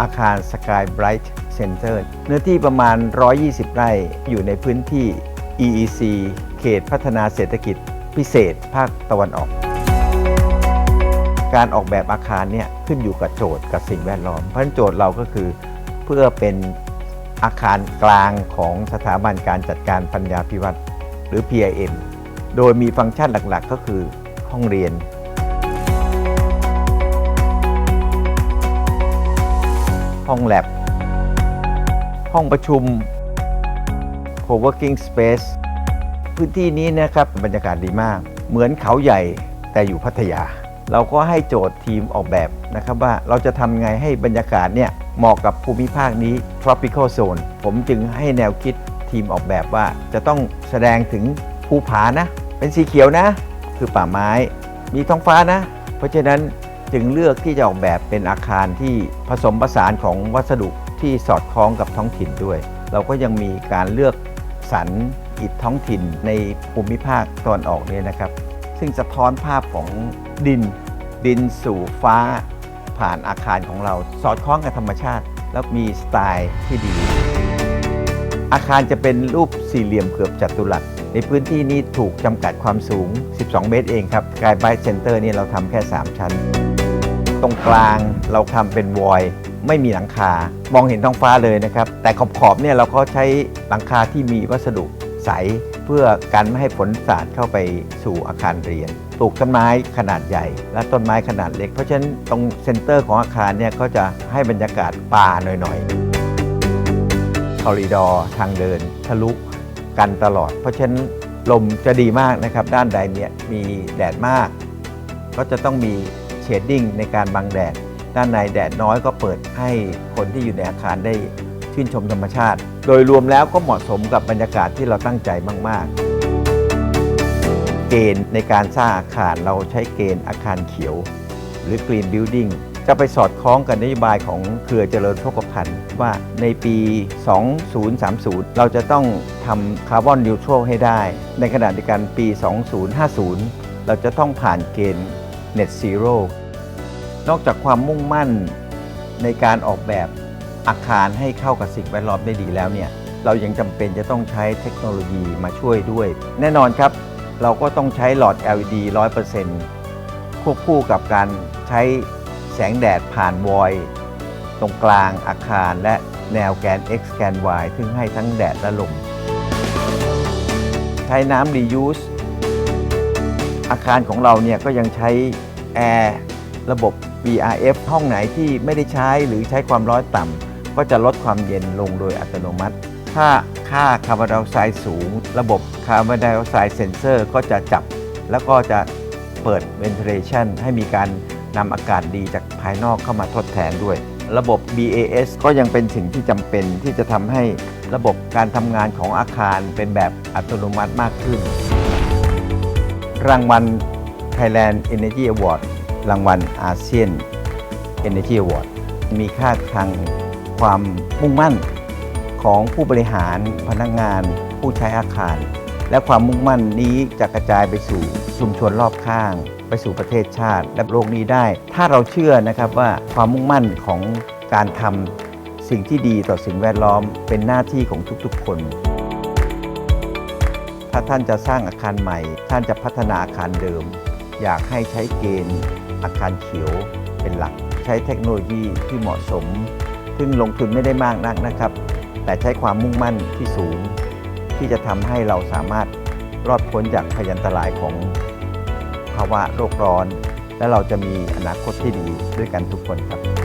อาคาร Sky Bright Center เนื้อที่ประมาณ 120 ไร่ อยู่ในพื้นที่ EEC เขตพัฒนาเศรษฐกิจพิเศษภาคตะวันออก การออกแบบอาคารเนี่ยขึ้นอยู่กับโจทย์กับสิ่งแวดล้อม เพราะนั้นโจทย์เราก็คือเพื่อเป็นอาคารกลางของสถาบันการจัดการปัญญาพิวัตรหรือ PIM โดยมีฟังก์ชันหลักๆ ก็คือห้องเรียน ห้องแลบ ห้องประชุม co-working space พื้นที่นี้นะครับบรรยากาศดีมาก เหมือนเขาใหญ่แต่อยู่พัทยา เราก็ให้โจทย์ทีมออกแบบนะครับว่าเราจะทำไงให้บรรยากาศเนี่ยเหมาะกับภูมิภาคนี้ tropical zone ผมจึงให้แนวคิดทีมออกแบบว่าจะต้องแสดงถึงภูผานะ เป็นสีเขียวนะ คือป่าไม้ มีท้องฟ้านะ เพราะฉะนั้น จึงเลือกที่จะออกแบบเป็นอาคารที่ผสมผสานของวัสดุที่สอดคล้องกับท้องถิ่นด้วย เราก็ยังมีการเลือกสรรอิฐท้องถิ่นในภูมิภาคตอนออกเนี่ยนะครับ ซึ่งสะท้อนภาพของดินดินสู่ฟ้าผ่านอาคารของเราสอดคล้องกับธรรมชาติ แล้วมีสไตล์ที่ดี อาคารจะเป็นรูปสี่เหลี่ยมเกือบจัตุรัสในพื้นที่นี้ถูกจำกัดความสูง 12 เมตรเองครับกายไบเซ็นเตอร์นี่เราทำแค่ 3 ชั้น ตรงกลางเราทำเป็นวอยล์ไม่มีหลังคามองเห็นท้องฟ้าเลยนะครับ แต่ขอบขอบๆเนี่ยเราก็ใช้หลังคาที่มีวัสดุใส เพื่อกันไม่ให้ฝนสาดเข้าไปสู่อาคารเรียนปลูกต้นไม้ขนาดใหญ่ และต้นไม้ขนาดเล็ก เพราะฉะนั้นตรงเซ็นเตอร์ของอาคารเนี่ยก็จะให้บรรยากาศป่าหน่อยๆคอริดอร์ทางเดิน ทะลุกันตลอด เพราะฉะนั้นลมจะดีมากนะครับ ด้านใดเนี่ยมีแดดมาก ก็จะต้องมี ดดิ้งในการบังแดด ด้านในแดดน้อยก็เปิดให้คนที่อยู่ในอาคารได้ชื่นชมธรรมชาติ โดยรวมแล้วก็เหมาะสมกับบรรยากาศที่เราตั้งใจมาก ๆ เกณฑ์ในการสร้างอาคารเราใช้เกณฑ์อาคารเขียว หรือ Green Building จะไปสอดคล้องกับนโยบายของเครือเจริญโภคภัณฑ์ว่าในปี 2030 เราจะต้องทำคาร์บอนนิวทรัลให้ได้ ในขณะเดียวกันปี 2050 เราจะต้องผ่านเกณฑ์ Net Zero นอกจากความมุ่งมั่นในการออกแบบอาคารให้เข้ากับสิ่งแวดล้อมได้ดีแล้วเนี่ยเรายังจำเป็นจะต้องใช้เทคโนโลยีมาช่วยด้วย แน่นอนครับ เราก็ต้องใช้หลอด LED 100%ควบคู่กับการใช้แสงแดดผ่านวอยตรงกลางอาคารและแนวแกน x แกน y ซึ่งให้ทั้งแดดและลม ใช้น้ำ reuse อาคารของเราเนี่ยก็ยังใช้แอร์ ระบบ VRF ห้องไหนที่ไม่ได้ใช้หรือใช้ความร้อนต่ำก็จะลดความเย็นลงโดยอัตโนมัติ ถ้าค่าคาร์บอนไดออกไซด์สูง ระบบคาร์บอนไดออกไซด์เซนเซอร์ก็จะจับ แล้วก็จะเปิด ventilation ให้มีการนำอากาศดีจากภายนอกเข้ามาทดแทนด้วย ระบบ BAS ก็ยังเป็นสิ่งที่จำเป็นที่จะทำให้ระบบการทำงานของอาคารเป็นแบบอัตโนมัติมากขึ้น รางวัล Thailand Energy Award รางวัลอาเซียน Energy Award มีค่าทางความมุ่งมั่นของผู้บริหารพนักงาน ผู้ใช้อาคาร และความมุ่งมั่นนี้จะกระจายไปสู่ชุมชนรอบข้าง ไปสู่ประเทศชาติและโลกนี้ได้ ถ้าเราเชื่อนะครับว่าความมุ่งมั่นของการทำสิ่งที่ดีต่อสิ่งแวดล้อมเป็นหน้าที่ของทุกๆ คน ถ้าท่านจะสร้างอาคารใหม่ ท่านจะพัฒนาอาคารเดิม อยากให้ใช้เกณฑ์ อาคารเขียวเป็นหลัก ใช้เทคโนโลยีที่เหมาะสม ซึ่งลงทุนไม่ได้มากนักนะครับ แต่ใช้ความมุ่งมั่นที่สูง ที่จะทำให้เราสามารถรอดพ้นจากพยันตรายของภาวะโลกร้อน และเราจะมีอนาคตที่ดีด้วยกันทุกคนครับ